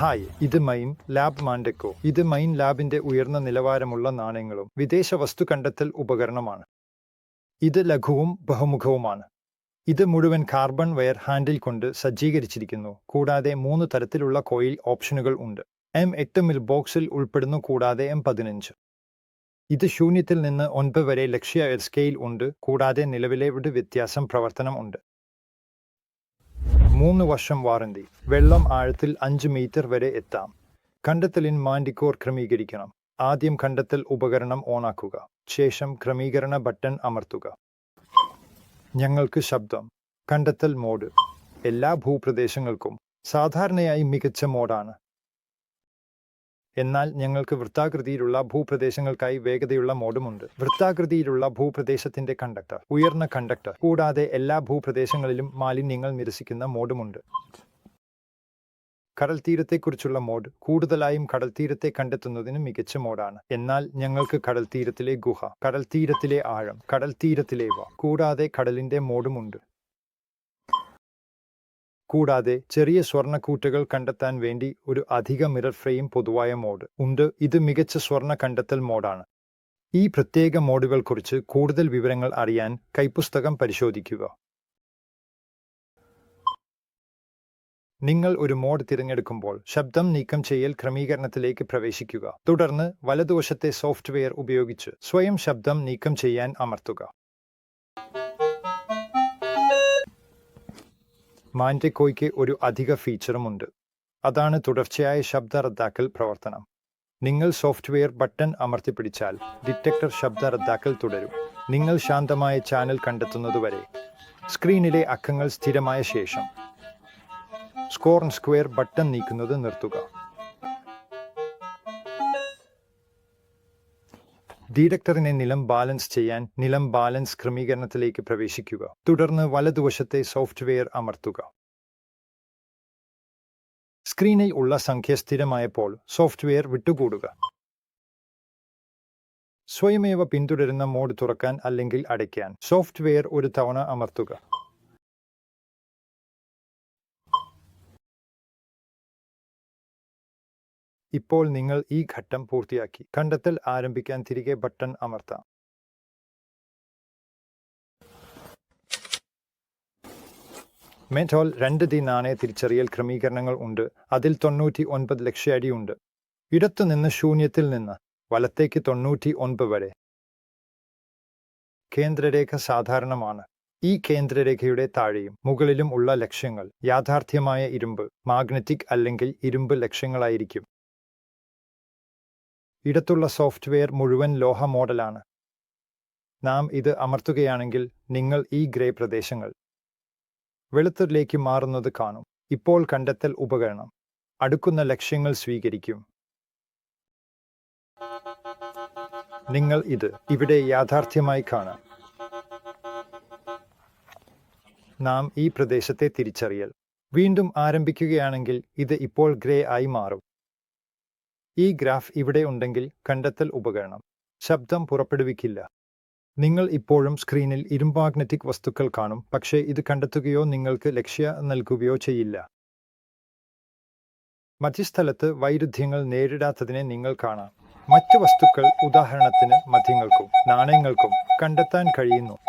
Hi ഇത് mine lab മാൻഡെക്കോ. ഇത് mine ലാബിന്റെ ഉയർന്ന നിലവാരമുള്ള നാണയങ്ങളും വിദേശ വസ്തു കണ്ടെത്തൽ ഉപകരണമാണ്. ഇത് ലഘുവും ബഹുമുഖവുമാണ്. ഇത് മുഴുവൻ കാർബൺ വയർ ഹാൻഡിൽ കൊണ്ട് സജ്ജീകരിച്ചിരിക്കുന്നു. കൂടാതെ മൂന്ന് തരത്തിലുള്ള കോയിൽ ഓപ്ഷനുകൾ ഉണ്ട്. എം എട്ട് മിൽ ബോക്സിൽ ഉൾപ്പെടുന്നു കൂടാതെ എം പതിനഞ്ച്. ഇത് ശൂന്യത്തിൽ നിന്ന് ഒൻപത് വരെ ലക്ഷ്യ സ്കെയിൽ ഉണ്ട്. കൂടാതെ നിലവിലെ ഒരു വ്യത്യാസം പ്രവർത്തനം ഉണ്ട്. മൂന്ന് വർഷം വാറന്റി. വെള്ളം ആഴത്തിൽ അഞ്ച് മീറ്റർ വരെ എത്താം. കണ്ടെത്തലിൻ മാൻഡിക്കോർ ക്രമീകരിക്കണം. ആദ്യം കണ്ടെത്തൽ ഉപകരണം ഓണാക്കുക. ശേഷം ക്രമീകരണ ബട്ടൺ അമർത്തുക. ഞങ്ങൾക്ക് ശബ്ദം. കണ്ടെത്തൽ മോഡ്. എല്ലാ ഭൂപ്രദേശങ്ങൾക്കും. സാധാരണയായി മികച്ച മോഡാണ്. എന്നാൽ ഞങ്ങൾക്ക് വൃത്താകൃതിയിലുള്ള ഭൂപ്രദേശങ്ങൾക്കായി വേഗതയുള്ള മോഡുമുണ്ട്. വൃത്താകൃതിയിലുള്ള ഭൂപ്രദേശത്തിന്റെ കണ്ടക്ടർ ഉയർന്ന കണ്ടക്ടർ കൂടാതെ എല്ലാ ഭൂപ്രദേശങ്ങളിലും മാലിന്യങ്ങൾ നിരസിക്കുന്ന മോഡുമുണ്ട്. കടൽ തീരത്തെക്കുറിച്ചുള്ള മോഡ് കൂടുതലായും കടൽ തീരത്തെ കണ്ടെത്തുന്നതിന് മികച്ച മോഡാണ്. എന്നാൽ ഞങ്ങൾക്ക് കടൽ തീരത്തിലെ ഗുഹ കടൽ തീരത്തിലെ ആഴം കടൽ തീരത്തിലേവ കൂടാതെ കടലിന്റെ മോഡുമുണ്ട്. കൂടാതെ ചെറിയ സ്വർണക്കൂട്ടുകൾ കണ്ടെത്താൻ വേണ്ടി ഒരു അധിക മിറർ ഫ്രെയിം പൊതുവായ മോഡ് ഉണ്ട്. ഇത് മികച്ച സ്വർണ കണ്ടെത്തൽ മോഡാണ്. ഈ പ്രത്യേക മോഡുകൾക്കുറിച്ച് കൂടുതൽ വിവരങ്ങൾ അറിയാൻ കൈപ്പുസ്തകം പരിശോധിക്കുക. നിങ്ങൾ ഒരു മോഡ് തിരഞ്ഞെടുക്കുമ്പോൾ ശബ്ദം നീക്കം ചെയ്യൽ ക്രമീകരണത്തിലേക്ക് പ്രവേശിക്കുക. തുടർന്ന് വലതുവശത്തെ സോഫ്റ്റ്വെയർ ഉപയോഗിച്ച് സ്വയം ശബ്ദം നീക്കം ചെയ്യാൻ അമർത്തുക. മാന്റെക്കോയ്ക്ക് ഒരു അധിക ഫീച്ചറുമുണ്ട്. അതാണ് തുടർച്ചയായ ശബ്ദ റദ്ദാക്കൽ പ്രവർത്തനം. നിങ്ങൾ സോഫ്റ്റ്വെയർ ബട്ടൺ അമർത്തിപ്പിടിച്ചാൽ ഡിറ്റക്ടർ ശബ്ദ റദ്ദാക്കൽ തുടരും. നിങ്ങൾ ശാന്തമായ ചാനൽ കണ്ടെത്തുന്നതുവരെ. സ്ക്രീനിലെ അക്കങ്ങൾ സ്ഥിരമായ ശേഷം. സ്കോർ സ്ക്വയർ ബട്ടൺ നീക്കുന്നത് നിർത്തുക. ഡീഡക്ടറിനെ നിലം ബാലൻസ് ചെയ്യാൻ നിലം ബാലൻസ് ക്രമീകരണത്തിലേക്ക് പ്രവേശിക്കുക. തുടർന്ന് വലതുവശത്തെ സോഫ്റ്റ്വെയർ അമർത്തുക. സ്ക്രീനിൽ ഉള്ള സംഖ്യ സ്ഥിരമായപ്പോൾ സോഫ്റ്റ്വെയർ വിട്ടുകൂടുക. സ്വയമേവ പിന്തുടരുന്ന മോഡ് തുറക്കാൻ അല്ലെങ്കിൽ അടയ്ക്കാൻ സോഫ്റ്റ്വെയർ ഒരു തവണ അമർത്തുക. ഇപ്പോൾ നിങ്ങൾ ഈ ഘട്ടം പൂർത്തിയാക്കി. കണ്ടെത്തൽ ആരംഭിക്കാൻ തിരികെ ബട്ടൺ അമർത്താം. മെറ്റോൾ രണ്ട് ദി നാണയ തിരിച്ചറിയൽ ക്രമീകരണങ്ങൾ ഉണ്ട്. അതിൽ തൊണ്ണൂറ്റി ഒൻപത് ലക്ഷ്യടിയുണ്ട്. ഇടത്തുനിന്ന് ശൂന്യത്തിൽ നിന്ന് വലത്തേക്ക് തൊണ്ണൂറ്റി ഒൻപത് വരെ. കേന്ദ്രരേഖ സാധാരണമാണ്. ഈ കേന്ദ്രരേഖയുടെ താഴെയും മുകളിലും ഉള്ള ലക്ഷ്യങ്ങൾ യാഥാർത്ഥ്യമായ ഇരുമ്പ് മാഗ്നറ്റിക് അല്ലെങ്കിൽ ഇരുമ്പ് ലക്ഷ്യങ്ങളായിരിക്കും. ഇടത്തുള്ള സോഫ്റ്റ്വെയർ മുഴുവൻ ലോഹ മോഡലാണ്. നാം ഇത് അമർത്തുകയാണെങ്കിൽ നിങ്ങൾ ഈ ഗ്രേ പ്രദേശങ്ങൾ വെളുത്തിലേക്ക് മാറുന്നത് കാണും. ഇപ്പോൾ കണ്ടെത്തൽ ഉപകരണം. അടുക്കുന്ന ലക്ഷ്യങ്ങൾ സ്വീകരിക്കും. നിങ്ങൾ ഇത് ഇവിടെ യാഥാർത്ഥ്യമായി കാണാം. നാം ഈ പ്രദേശത്തെ തിരിച്ചറിയൽ. വീണ്ടും ആരംഭിക്കുകയാണെങ്കിൽ ഇത് ഇപ്പോൾ ഗ്രേ ആയി മാറും. ഈ ഗ്രാഫ് ഇവിടെ ഉണ്ടെങ്കിൽ കണ്ടെത്തൽ ഉപകരണം. ശബ്ദം പുറപ്പെടുവിക്കില്ല. നിങ്ങൾ ഇപ്പോഴും സ്ക്രീനിൽ ഇരുമ്പാഗ്നറ്റിക് വസ്തുക്കൾ കാണും പക്ഷേ ഇത് കണ്ടെത്തുകയോ നിങ്ങൾക്ക് ലക്ഷ്യ നൽകുകയോ ചെയ്യില്ല. മധ്യസ്ഥലത്ത് വൈരുദ്ധ്യങ്ങൾ നേരിടാത്തതിനെ നിങ്ങൾ കാണാം. മറ്റ് വസ്തുക്കൾ ഉദാഹരണത്തിന് മദ്യങ്ങൾക്കും നാണയങ്ങൾക്കും കണ്ടെത്താൻ കഴിയുന്നു.